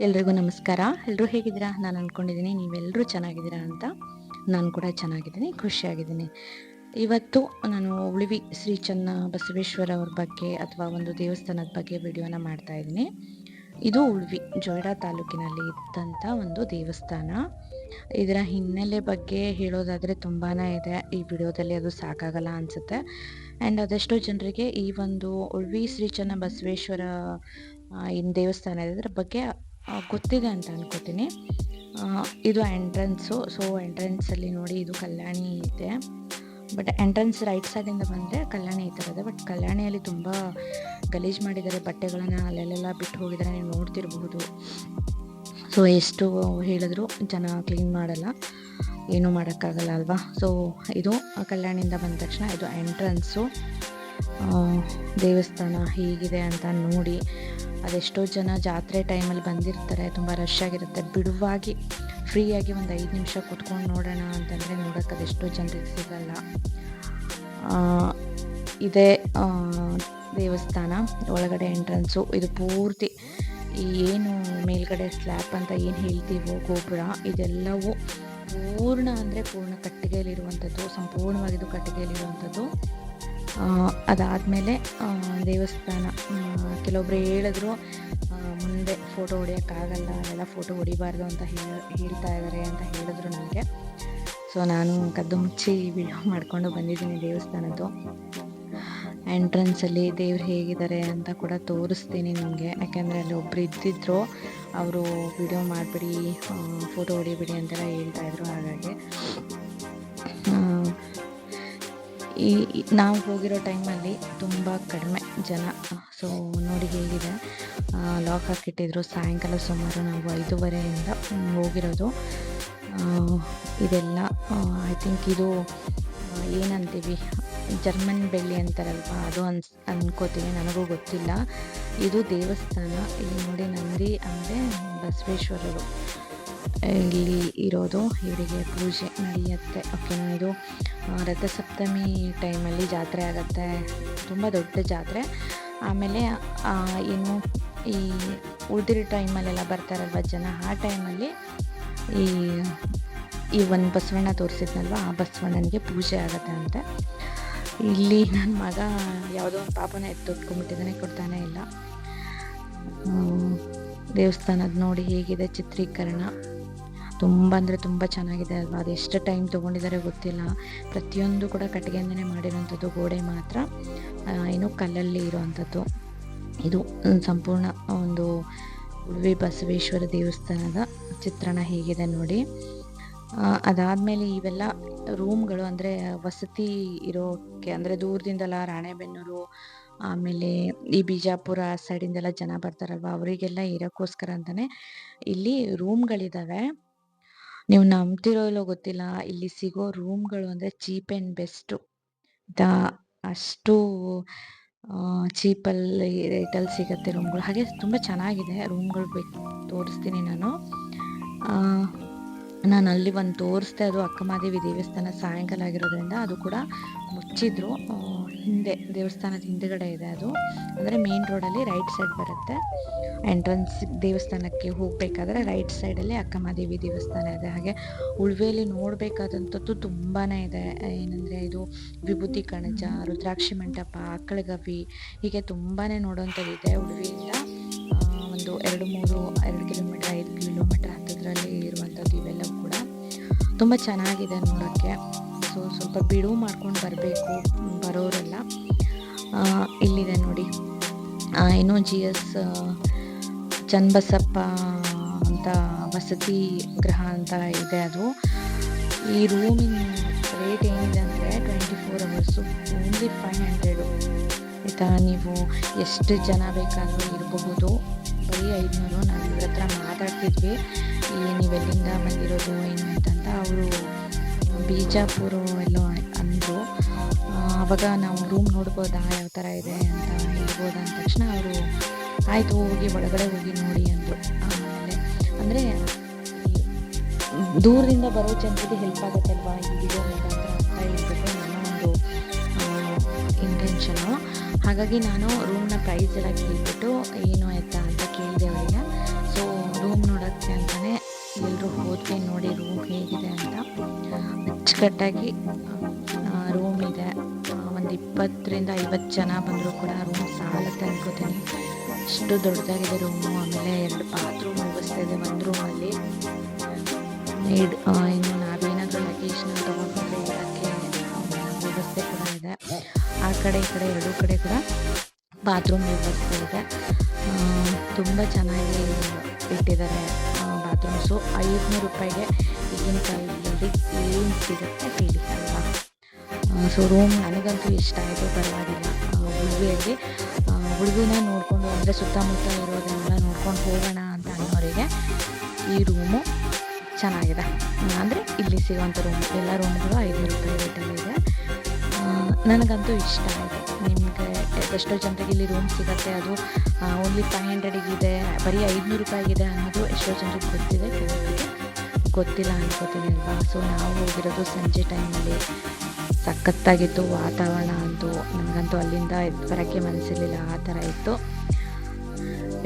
ಎಲ್ರಿಗೂ ನಮಸ್ಕಾರ. ಎಲ್ಲರೂ ಹೇಗಿದ್ದೀರಾ? ನಾನು ಅಂದ್ಕೊಂಡಿದ್ದೀನಿ ನೀವೆಲ್ಲರೂ ಚೆನ್ನಾಗಿದ್ದೀರಾ ಅಂತ. ನಾನು ಕೂಡ ಚೆನ್ನಾಗಿದ್ದೀನಿ, ಖುಷಿಯಾಗಿದ್ದೀನಿ. ಇವತ್ತು ನಾನು ಉಳಿವಿ ಶ್ರೀ ಚನ್ನ ಬಸವೇಶ್ವರ ಅವ್ರ ಬಗ್ಗೆ ಅಥವಾ ಒಂದು ದೇವಸ್ಥಾನದ ಬಗ್ಗೆ ವಿಡಿಯೋನ ಮಾಡ್ತಾ ಇದ್ದೀನಿ. ಇದು ಉಳ್ವಿ, ಜೊಯ್ಡಾ ತಾಲೂಕಿನಲ್ಲಿ ಇದ್ದಂಥ ಒಂದು ದೇವಸ್ಥಾನ. ಇದರ ಹಿನ್ನೆಲೆ ಬಗ್ಗೆ ಹೇಳೋದಾದರೆ ತುಂಬಾ ಇದೆ. ಈ ವಿಡಿಯೋದಲ್ಲಿ ಅದು ಸಾಕಾಗಲ್ಲ ಅನಿಸುತ್ತೆ. ಆ್ಯಂಡ್ ಅದೆಷ್ಟೋ ಜನರಿಗೆ ಈ ಒಂದು ಉಳ್ವಿ ಶ್ರೀ ಚನ್ನ ಬಸವೇಶ್ವರ ಏನು ದೇವಸ್ಥಾನ ಇದೆ, ಅದರ ಬಗ್ಗೆ ಗೊತ್ತಿದೆ ಅಂತ ಅನ್ಕೋತೀನಿ. ಇದು ಎಂಟ್ರೆನ್ಸು ಸೊ ಎಂಟ್ರೆನ್ಸಲ್ಲಿ ನೋಡಿ ಇದು ಕಲ್ಯಾಣಿ ಇದೆ. ಬಟ್ ಎಂಟ್ರೆನ್ಸ್ ರೈಟ್ ಸೈಡಿಂದ ಬಂದರೆ ಕಲ್ಯಾಣಿ ಈ ಥರ ಇದೆ. ಬಟ್ ಕಲ್ಯಾಣಿಯಲ್ಲಿ ತುಂಬ ಗಲೀಜು ಮಾಡಿದ್ದಾರೆ, ಬಟ್ಟೆಗಳನ್ನು ಅಲ್ಲೆಲ್ಲ ಬಿಟ್ಟು ಹೋಗಿದ್ದಾರೆ, ನೀವು ನೋಡ್ತಿರ್ಬಹುದು. ಸೊ ಎಷ್ಟು ಹೇಳಿದ್ರು ಜನ ಕ್ಲೀನ್ ಮಾಡಲ್ಲ. ಏನೂ ಮಾಡೋಕ್ಕಾಗಲ್ಲ ಅಲ್ವಾ? ಸೊ ಇದು ಕಲ್ಯಾಣಿಯಿಂದ ಬಂದ ತಕ್ಷಣ ಇದು ಎಂಟ್ರೆನ್ಸು ದೇವಸ್ಥಾನ ಹೀಗಿದೆ ಅಂತ ನೋಡಿ. ಅದೆಷ್ಟೋ ಜನ ಜಾತ್ರೆ ಟೈಮಲ್ಲಿ ಬಂದಿರ್ತಾರೆ, ತುಂಬ ರಶ್ ಆಗಿರುತ್ತೆ. ಬಿಡುವಾಗಿ ಫ್ರೀಯಾಗಿ ಒಂದು ಐದು ನಿಮಿಷ ಕುತ್ಕೊಂಡು ನೋಡೋಣ ಅಂತಂದರೆ ನೋಡೋಕೆ ಅದೆಷ್ಟೋ ಜನರಿಗೆ ಸಿಗಲ್ಲ. ಇದೇ ದೇವಸ್ಥಾನ, ಒಳಗಡೆ ಎಂಟ್ರೆನ್ಸು ಇದು ಪೂರ್ತಿ ಏನು ಮೇಲ್ಗಡೆ ಸ್ಲ್ಯಾಪ್ ಅಂತ ಏನು ಹೇಳ್ತೀವೋ ಗೋಪುರ ಇದೆಲ್ಲವೂ ಪೂರ್ಣ ಅಂದರೆ ಪೂರ್ಣ ಕಟ್ಟಿಗೆಯಲ್ಲಿರುವಂಥದ್ದು ಸಂಪೂರ್ಣವಾಗಿದ್ದು ಕಟ್ಟಿಗೆಯಲ್ಲಿರುವಂಥದ್ದು ಅದಾದಮೇಲೆ ದೇವಸ್ಥಾನ ಕೆಲವೊಬ್ರು ಹೇಳಿದ್ರು ಮುಂದೆ ಫೋಟೋ ಹೊಡಿಯೋಕ್ಕಾಗಲ್ಲ, ಅಲ್ಲೆಲ್ಲ ಫೋಟೋ ಹೊಡಿಬಾರ್ದು ಅಂತ ಹೇಳ್ತಾ ಇದ್ದಾರೆ ಅಂತ ಹೇಳಿದ್ರು ನನಗೆ. ಸೊ ನಾನು ಕದ್ದು ಮುಚ್ಚಿ ವಿಡಿಯೋ ಮಾಡಿಕೊಂಡು ಬಂದಿದ್ದೀನಿ ದೇವಸ್ಥಾನದ್ದು. ಎಂಟ್ರೆನ್ಸಲ್ಲಿ ದೇವ್ರು ಹೇಗಿದ್ದಾರೆ ಅಂತ ಕೂಡ ತೋರಿಸ್ತೀನಿ ನಿಮಗೆ. ಯಾಕೆಂದರೆ ಅಲ್ಲಿ ಒಬ್ಬರು ಇದ್ದಿದ್ರು, ಅವರು ವಿಡಿಯೋ ಮಾಡಿಬಿಡಿ ಫೋಟೋ ಹೊಡಿಬಿಡಿ ಅಂತೆಲ್ಲ ಹೇಳ್ತಾಯಿದ್ರು ಹಾಗಾಗಿ. ಈ ನಾವು ಹೋಗಿರೋ ಟೈಮಲ್ಲಿ ತುಂಬ ಕಡಿಮೆ ಜನ. ಸೊ ನೋಡಿ ಹೇಗಿದೆ. ಲಾಕ್ ಹಾಕಿಟ್ಟಿದ್ರು. ಸಾಯಂಕಾಲ ಸುಮಾರು ನಾವು ಐದೂವರೆಯಿಂದ ಹೋಗಿರೋದು. ಇದೆಲ್ಲ ಐ ಥಿಂಕ್ ಇದು ಏನಂತೀವಿ? ಜರ್ಮನ್ ಬೆಳ್ಳಿ ಅಂತಾರಲ್ವ? ಅದು ಅನ್ಸ್, ಅನ್ಕೋತೀನಿ. ನನಗೂ ಗೊತ್ತಿಲ್ಲ. ಇದು ದೇವಸ್ಥಾನ. ಇಲ್ಲಿ ನೋಡಿ ನಂದಿ ಅಂದರೆ ಬಸವೇಶ್ವರರು. ಇಲ್ಲಿ ಇರೋದು ಇವರಿಗೆ ಪೂಜೆ ನಡೆಯುತ್ತೆ. ಓಕೆನಾ ಇದು ರಥಸಪ್ತಮಿ ಟೈಮಲ್ಲಿ ಜಾತ್ರೆ ಆಗುತ್ತೆ. ತುಂಬ ದೊಡ್ಡ ಜಾತ್ರೆ. ಆಮೇಲೆ ಏನು ಈ ಉಳಿದಿರೋ ಟೈಮಲ್ಲೆಲ್ಲ ಬರ್ತಾರಲ್ವ ಜನ, ಆ ಟೈಮಲ್ಲಿ ಈ ಈ ಒಂದು ಬಸವಣ್ಣ ತೋರಿಸಿದ್ನಲ್ವ, ಆ ಬಸವಣ್ಣನಿಗೆ ಪೂಜೆ ಆಗುತ್ತೆ ಅಂತೆ. ಇಲ್ಲಿ ನನ್ನ ಮಗ ಯಾವುದೋ ಒಂದು ಪಾಪನ ಎತ್ತೊಟ್ಕೊಂಡ್ಬಿಟ್ಟಿದ್ದಾನೆ ಕೊಡ್ತಾನೆ ಇಲ್ಲ. ದೇವಸ್ಥಾನದ ನೋಡಿ ಹೇಗಿದೆ ಚಿತ್ರೀಕರಣ. ತುಂಬ ಅಂದರೆ ತುಂಬ ಚೆನ್ನಾಗಿದೆ ಅಲ್ವಾ? ಅದು ಎಷ್ಟು ಟೈಮ್ ತೊಗೊಂಡಿದ್ದಾರೆ ಗೊತ್ತಿಲ್ಲ. ಪ್ರತಿಯೊಂದು ಕೂಡ ಕಟ್ಟಿಗೆಯಿಂದನೇ ಮಾಡಿರೋಂಥದ್ದು ಗೋಡೆ ಮಾತ್ರ. ಏನು ಕಲ್ಲಲ್ಲಿ ಇರೋವಂಥದ್ದು. ಇದು ಸಂಪೂರ್ಣ ಒಂದು ಉಡುವಿ ಬಸವೇಶ್ವರ ದೇವಸ್ಥಾನದ ಚಿತ್ರಣ ಹೇಗಿದೆ ನೋಡಿ. ಅದಾದಮೇಲೆ ಇವೆಲ್ಲ ರೂಮ್ಗಳು ಅಂದರೆ ವಸತಿ ಇರೋಕ್ಕೆ ಅಂದರೆ ದೂರದಿಂದಲ್ಲ ರಾಣೆಬೆನ್ನೂರು, ಆಮೇಲೆ ಈ ಬಿಜಾಪುರ ಸೈಡಿಂದೆಲ್ಲ ಜನ ಬರ್ತಾರಲ್ವ? ಅವರಿಗೆಲ್ಲ ಇರೋಕ್ಕೋಸ್ಕರ ಅಂತಲೇ ಇಲ್ಲಿ ರೂಮ್ಗಳಿದ್ದಾವೆ ನೀವು ನಂಬ್ತಿರೋ ಇಲ್ಲೋ ಗೊತ್ತಿಲ್ಲ, ಇಲ್ಲಿ ಸಿಗೋ ರೂಮ್ಗಳು ಅಂದರೆ ಚೀಪ್ ಆ್ಯಂಡ್ ಬೆಸ್ಟು. ದ ಅಷ್ಟು ಚೀಪಲ್ಲಿ ರೇಟಲ್ಲಿ ಸಿಗುತ್ತೆ ರೂಮ್ಗಳು. ಹಾಗೆ ತುಂಬ ಚೆನ್ನಾಗಿದೆ ರೂಮ್ಗಳು ಬೇಕು ತೋರಿಸ್ತೀನಿ ನಾನು. ನಾನು ಅಲ್ಲಿ ಒಂದು ತೋರಿಸ್ದೆ ಅದು ಅಕ್ಕಮಹಾದೇವಿ ದೇವಸ್ಥಾನ ಸಾಯಂಕಾಲ ಆಗಿರೋದ್ರಿಂದ ಅದು ಕೂಡ ಮುಚ್ಚಿದ್ರು. ಹಿಂದೆ ದೇವಸ್ಥಾನದ ಹಿಂದೆಗಡೆ ಇದೆ ಅದು. ಅಂದರೆ ಮೇನ್ ರೋಡಲ್ಲಿ ರೈಟ್ ಸೈಡ್ ಬರುತ್ತೆ. ಎಂಟ್ರೆನ್ಸ್ ದೇವಸ್ಥಾನಕ್ಕೆ ಹೋಗಬೇಕಾದ್ರೆ ರೈಟ್ ಸೈಡಲ್ಲಿ ಅಕ್ಕಮಹಾದೇವಿ ದೇವಸ್ಥಾನ ಇದೆ. ಹಾಗೆ ಉಳ್ವೆಯಲ್ಲಿ ನೋಡಬೇಕಾದಂಥದ್ದು ತುಂಬಾ ಇದೆ. ಏನಂದರೆ ಇದು ವಿಭೂತಿ ಕಣಜ ರುದ್ರಾಕ್ಷಿ ಮಂಟಪ, ಆಕಳಗವಿ, ಹೀಗೆ ತುಂಬಾ ನೋಡೋವಂಥದ್ದು ಇದೆ ಉಳ್ವೆಯಿಂದ. ಒಂದು ಎರಡು ಮೂರು, ಎರಡು ಕಿಲೋಮೀಟ್ರ್, ಐದು ಕಿಲೋಮೀಟರ್ ಹತ್ತದ್ರಲ್ಲಿ ಇರುವಂಥದ್ದು ಇವೆಲ್ಲ ಕೂಡ. ತುಂಬ ಚೆನ್ನಾಗಿದೆ ನೋಡೋಕ್ಕೆ. ಸೊ, ಸ್ವಲ್ಪ ಬಿಡುವು ಮಾಡ್ಕೊಂಡು ಬರಬೇಕು ಬರೋರೆಲ್ಲ. ಇಲ್ಲಿದೆ ನೋಡಿ. ಏನು ಜಿ ಎಸ್ ಚನ್ನಬಸಪ್ಪ ಅಂತ ವಸತಿ ಗೃಹ ಅಂತ ಇದೆ ಅದು. ಈ ರೂಮಿನ ರೇಟ್ ಏನಿದೆ ಅಂದರೆ twenty four hours only five hundred ಆಯಿತಾ? ನೀವು ಎಷ್ಟು ಜನ ಬೇಕಾದರೂ ಇರಬಹುದು. ಬರೀ ಐದುನೂರು. ನಾವು ಇವ್ರ ಹತ್ರ ಮಾತಾಡ್ತಿದ್ವಿ. ನೀವೆಲ್ಲಿಂದ ಬಂದಿರೋದು, ಏನು ಅಂತಂತ ಅವರು ಬೀಜಾಪುರ ಎಲ್ಲೋ ಅಂದರು. ಅವಾಗ ನಾವು ರೂಮ್ ನೋಡ್ಬೋದಾ ಯಾವ ಥರ ಇದೆ ಅಂತ ಹೇಳ್ಬೋದಾ ಅಂದ ತಕ್ಷಣ ಅವರು, ಆಯಿತು, ಹೋಗಿ ಒಳಗಡೆ ಹೋಗಿ ನೋಡಿ ಅಂದರು. ಆಮೇಲೆ ಅಂದರೆ ದೂರದಿಂದ ಬರೋ ಜನರಿಗೆ ಹೆಲ್ಪ್ ಆಗುತ್ತೆ ಅಲ್ವಾ? ಅಂತ ಮುಖಾಂತರ ಅಂತ ಹೇಳ್ಬಿಟ್ಟು ನನ್ನ ಒಂದು ಇಂಟೆನ್ಷನು ಹಾಗಾಗಿ ನಾನು ರೂಮ್ನ ಪ್ರೈಸ್ ಎಲ್ಲ ಕೇಳಿಬಿಟ್ಟು, ಏನು ಆಯ್ತಾ? ಅಂತ ಕೇಳಿದೆ ಅವರಿಗೆ. ಸೊ ರೂಮ್ ನೋಡೋಕ್ಕೆ ಅಂತಲೇ ಎಲ್ಲರೂ ಹೋದ್ವಿ, ನೋಡಿ ರೂಮ್ ಹೇಗಿದೆ ಅಂತ. ಅಚ್ಚುಕಟ್ಟಾಗಿ ರೂಮ್ ಇದೆ. ಒಂದು ಇಪ್ಪತ್ತರಿಂದ ಐವತ್ತು ಜನ ಬಂದರೂ ಕೂಡ ರೂಮ್ ಸಾಲತ್ತೆ ಅನ್ಕೋತೀನಿ ಅಷ್ಟು ದೊಡ್ಡದಾಗಿದೆ ರೂಮು ಆಮೇಲೆ ಎರಡು ಬಾತ್ರೂಮ್ ವ್ಯವಸ್ಥೆ ಇದೆ ಒಂದು ರೂಮಲ್ಲಿ ಇನ್ನು ನಾವೇನಾದರೂ ಲಗೇಜ್ನ ತೊಗೊಂಡ್ರೆ ಇಡೋಕ್ಕೆ ವ್ಯವಸ್ಥೆ ಕೂಡ ಇದೆ. ಆ ಕಡೆ ಈ ಕಡೆ ಎರಡೂ ಕಡೆ ಕೂಡ ಬಾತ್ರೂಮ್ ವ್ಯವಸ್ಥೆ ಇದೆ. ತುಂಬ ಚೆನ್ನಾಗಿ ಇಟ್ಟಿದ್ದಾರೆ ಬಾತ್ರೂಮ್ಸು ಐದುನೂರು ರೂಪಾಯಿಗೆ ಈಗಿನ ಕಾಲದಲ್ಲಿ ಏನು ಸಿಗುತ್ತೆ ಹೇಳಿ ಅಲ್ವಾ? ಸೊ ರೂಮ್ ನನಗಂತೂ ಇಷ್ಟ ಆಯಿತು, ಪರವಾಗಿಲ್ಲ. ಹುಡುಗಿಯಲ್ಲಿ ಉಡುಪಿನ ನೋಡಿಕೊಂಡು, ಅಂದರೆ ಸುತ್ತಮುತ್ತ ಇರೋದನ್ನೆಲ್ಲ ನೋಡ್ಕೊಂಡು ಹೋಗೋಣ ಅಂತ ಅನ್ನೋರಿಗೆ ಈ ರೂಮು ಚೆನ್ನಾಗಿದೆ. ಅಂದರೆ ಇಲ್ಲಿ ಸಿಗೋವಂಥ ರೂಮ್ ಎಲ್ಲ ರೂಮ್ಗಳು ಐನೂರು ರೂಪಾಯಿ ರೇಟಲ್ಲಿ ಇದೆ. ನನಗಂತೂ ಇಷ್ಟ ಆಯಿತು. ನಿಮಗೆ ಎಷ್ಟೋ ಜನರಿಗೆ ಇಲ್ಲಿ ರೂಮ್ ಸಿಗುತ್ತೆ, ಅದು ಓನ್ಲಿ ಫೈವ್ ಹಂಡ್ರೆಡಿಗಿದೆ ಬರೀ ಐದುನೂರು ರೂಪಾಯಿಗಿದೆ ಅನ್ನೋದು ಎಷ್ಟೋ ಜನರಿಗೆ ಗೊತ್ತಿದೆ ಗೊತ್ತಿಲ್ಲ ಅನ್ಕೋತೀನಿ ಅಲ್ವಾ? ಸೊ ನಾವು ಹೋಗಿರೋದು ಸಂಜೆ ಟೈಮಲ್ಲಿ ಸಖತ್ತಾಗಿತ್ತು, ವಾತಾವರಣ ಅಂತೂ ನನಗಂತೂ ಅಲ್ಲಿಂದ ಬರೋಕ್ಕೆ ಮನಸ್ಸಿರಲಿಲ್ಲ, ಆ ಥರ ಇತ್ತು.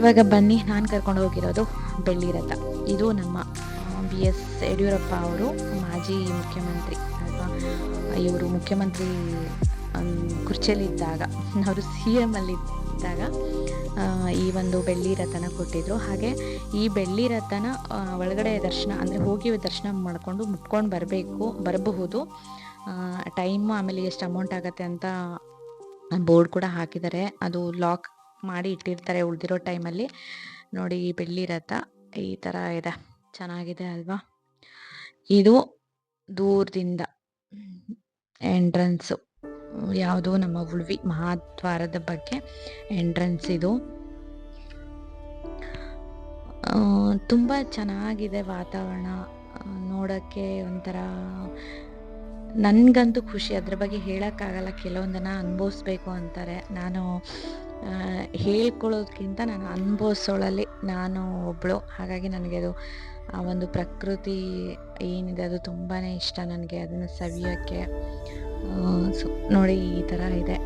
ಇವಾಗ ಬನ್ನಿ, ನಾನು ಕರ್ಕೊಂಡು ಹೋಗಿರೋದು ಬೆಳ್ಳಿ ರಥ. ಇದು ನಮ್ಮ ಬಿ ಎಸ್ ಯಡಿಯೂರಪ್ಪ ಅವರು, ಮಾಜಿ ಮುಖ್ಯಮಂತ್ರಿ ಅಲ್ವಾ ಇವರು ಮುಖ್ಯಮಂತ್ರಿ ಕುರ್ಚಿಯಲ್ಲಿದ್ದಾಗ, ಅವರು ಸಿ ಎಂ ಅಲ್ಲಿದ್ದಾಗ ಈ ಒಂದು ಬೆಳ್ಳಿ ರಥನ ಕೊಟ್ಟಿದ್ರು. ಹಾಗೆ ಈ ಬೆಳ್ಳಿ ರಥನ ಒಳಗಡೆ ದರ್ಶನ, ಅಂದರೆ ಹೋಗಿ ದರ್ಶನ ಮಾಡಿಕೊಂಡು ಮುಟ್ಕೊಂಡು ಬರಬೇಕು, ಬರಬಹುದು. ಟೈಮು ಆಮೇಲೆ ಎಷ್ಟು ಅಮೌಂಟ್ ಆಗುತ್ತೆ ಅಂತ ಬೋರ್ಡ್ ಕೂಡ ಹಾಕಿದ್ದಾರೆ. ಅದು ಲಾಕ್ ಮಾಡಿ ಇಟ್ಟಿರ್ತಾರೆ ಉಳಿದಿರೋ ಟೈಮಲ್ಲಿ ನೋಡಿ, ಈ ಬೆಳ್ಳಿ ರಥ ಈ ಥರ ಇದೆ. ಚೆನ್ನಾಗಿದೆ ಅಲ್ವಾ? ಇದು ದೂರದಿಂದ ಎಂಟ್ರೆನ್ಸು ಯಾವುದು ನಮ್ಮ ಉಳ್ವಿ ಮಹಾದ್ವಾರದ ಬಗ್ಗೆ ಎಂಟ್ರೆನ್ಸ್ ಇದು. ತುಂಬ ಚೆನ್ನಾಗಿದೆ ವಾತಾವರಣ ನೋಡೋಕ್ಕೆ ಒಂಥರ, ನನಗಂತೂ ಖುಷಿ. ಅದ್ರ ಬಗ್ಗೆ ಹೇಳೋಕ್ಕಾಗಲ್ಲ, ಕೆಲವೊಂದನ್ನು ಅನುಭವಿಸ್ಬೇಕು ಅಂತಾರೆ. ನಾನು ಹೇಳ್ಕೊಳ್ಳೋದಕ್ಕಿಂತ ನಾನು ಅನುಭವಿಸೋಳಲ್ಲಿ ನಾನು ಒಬ್ಬಳು ಹಾಗಾಗಿ ನನಗೆ ಅದು ಆ ಒಂದು ಪ್ರಕೃತಿ ಏನಿದೆ ಅದು ತುಂಬಾ ಇಷ್ಟ ನನಗೆ, ಅದನ್ನು ಸವಿಯೋಕ್ಕೆ. ಸೊ ನೋಡಿ ಈ ಥರ ಇದೆ.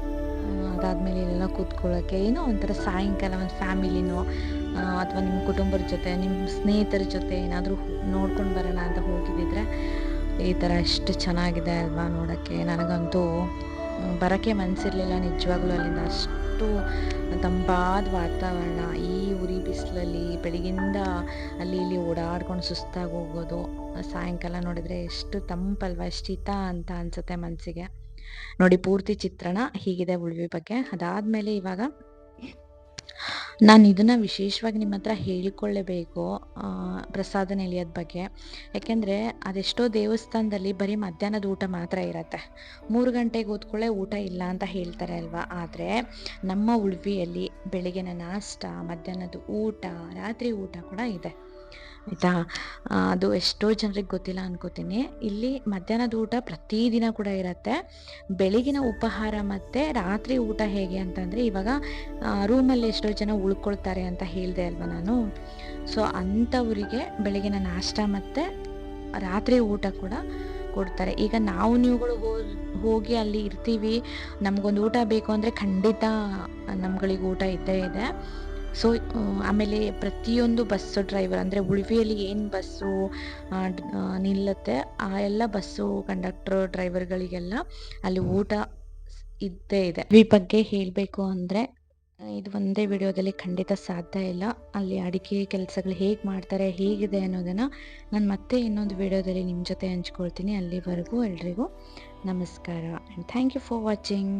ಅದಾದಮೇಲೆ ಇಲ್ಲೆಲ್ಲ ಕೂತ್ಕೊಳ್ಳೋಕ್ಕೆ ಏನೋ ಒಂಥರ ಸಾಯಂಕಾಲ ಒಂದು ಫ್ಯಾಮಿಲಿನೋ ಅಥವಾ ನಿಮ್ಮ ಕುಟುಂಬದ ಜೊತೆ ನಿಮ್ಮ ಸ್ನೇಹಿತರ ಜೊತೆ ಏನಾದರೂ ನೋಡ್ಕೊಂಡು ಬರೋಣ ಅಂತ ಹೋಗಿದ್ದಿದ್ರೆ ಈ ಥರ ಎಷ್ಟು ಚೆನ್ನಾಗಿದೆ ಅಲ್ವಾ ನೋಡೋಕ್ಕೆ. ನನಗಂತೂ ಬರೋಕ್ಕೆ ಮನಸ್ಸಿರಲಿಲ್ಲ ನಿಜವಾಗ್ಲೂ ಅಲ್ಲಿಂದ ಅಷ್ಟು. ತಂಪಾದ ವಾತಾವರಣ ಈ ಉರಿ ಬಿಸಿಲಲ್ಲಿ ಬೆಳಗಿಂದ ಅಲ್ಲಿ ಇಲ್ಲಿ ಓಡಾಡ್ಕೊಂಡು ಸುಸ್ತಾಗಿ ಹೋಗೋದು, ಸಾಯಂಕಾಲ ನೋಡಿದರೆ ಎಷ್ಟು ತಂಪಲ್ವ ಶೀತ ಅಂತ ಅನಿಸುತ್ತೆ ಮನಸ್ಸಿಗೆ ನೋಡಿ ಪೂರ್ತಿ ಚಿತ್ರಣ ಹೀಗಿದೆ ಉಳ್ವಿ ಬಗ್ಗೆ. ಅದಾದಮೇಲೆ ಇವಾಗ ನಾನು ಇದನ್ನು ವಿಶೇಷವಾಗಿ ನಿಮ್ಮ ಹತ್ರ ಹೇಳಿಕೊಳ್ಳಬೇಕು ಪ್ರಸಾದ ನೆಲೆಯೋದ ಬಗ್ಗೆ. ಯಾಕೆಂದರೆ ಅದೆಷ್ಟೋ ದೇವಸ್ಥಾನದಲ್ಲಿ ಬರೀ ಮಧ್ಯಾಹ್ನದ ಊಟ ಮಾತ್ರ ಇರುತ್ತೆ. ಮೂರು ಗಂಟೆಗೆ ಓದ್ಕೊಳ್ಳೆ ಊಟ ಇಲ್ಲ ಅಂತ ಹೇಳ್ತಾರೆ ಅಲ್ವಾ? ಆದರೆ ನಮ್ಮ ಉಳ್ವಿಯಲ್ಲಿ ಬೆಳಗಿನ ನಾಷ್ಟ, ಮಧ್ಯಾಹ್ನದ ಊಟ, ರಾತ್ರಿ ಊಟ ಕೂಡ ಇದೆ. ಆಯಿತಾ? ಅದು ಎಷ್ಟೋ ಜನರಿಗೆ ಗೊತ್ತಿಲ್ಲ ಅನ್ಕೋತೀನಿ. ಇಲ್ಲಿ ಮಧ್ಯಾಹ್ನದ ಊಟ ಪ್ರತಿದಿನ ಕೂಡ ಇರುತ್ತೆ. ಬೆಳಗಿನ ಉಪಹಾರ ಮತ್ತು ರಾತ್ರಿ ಊಟ ಹೇಗೆ ಅಂತಂದರೆ ಇವಾಗ ರೂಮಲ್ಲಿ ಎಷ್ಟೋ ಜನ ಉಳ್ಕೊಳ್ತಾರೆ ಅಂತ ಹೇಳಿದೆ ಅಲ್ವಾ ನಾನು. ಸೊ ಅಂಥವರಿಗೆ ಬೆಳಗಿನ ನಾಷ್ಟ ಮತ್ತು ರಾತ್ರಿ ಊಟ ಕೂಡ ಕೊಡ್ತಾರೆ. ಈಗ ನಾವು ನೀವುಗಳು ಹೋಗಿ ಅಲ್ಲಿ ಇರ್ತೀವಿ. ನಮಗೊಂದು ಊಟ ಬೇಕು ಅಂದರೆ ಖಂಡಿತ ನಮ್ಗಳಿಗೆ ಊಟ ಇದ್ದೇ ಇದೆ. ಸೊ ಆಮೇಲೆ ಪ್ರತಿಯೊಂದು ಬಸ್ಸು ಡ್ರೈವರ್ ಅಂದರೆ ಉಳ್ವಿಯಲ್ಲಿ ಏನು ಬಸ್ಸು ನಿಲ್ಲುತ್ತೆ, ಆ ಎಲ್ಲ ಬಸ್ಸು ಕಂಡಕ್ಟ್ರು ಡ್ರೈವರ್ಗಳಿಗೆಲ್ಲ ಅಲ್ಲಿ ಊಟ ಇದ್ದೇ ಇದೆ. ಈ ಬಗ್ಗೆ ಹೇಳಬೇಕು ಅಂದರೆ, ಇದು ಒಂದೇ ವಿಡಿಯೋದಲ್ಲಿ ಖಂಡಿತ ಸಾಧ್ಯ ಇಲ್ಲ. ಅಲ್ಲಿ ಅಡಿಕೆ ಕೆಲಸಗಳು ಹೇಗೆ ಮಾಡ್ತಾರೆ, ಹೇಗಿದೆ ಅನ್ನೋದನ್ನು ನಾನು ಮತ್ತೆ ಇನ್ನೊಂದು ವಿಡಿಯೋದಲ್ಲಿ ನಿಮ್ಮ ಜೊತೆ ಹಂಚ್ಕೊಳ್ತೀನಿ. ಅಲ್ಲಿವರೆಗೂ ಎಲ್ರಿಗೂ ನಮಸ್ಕಾರ. And thank you for watching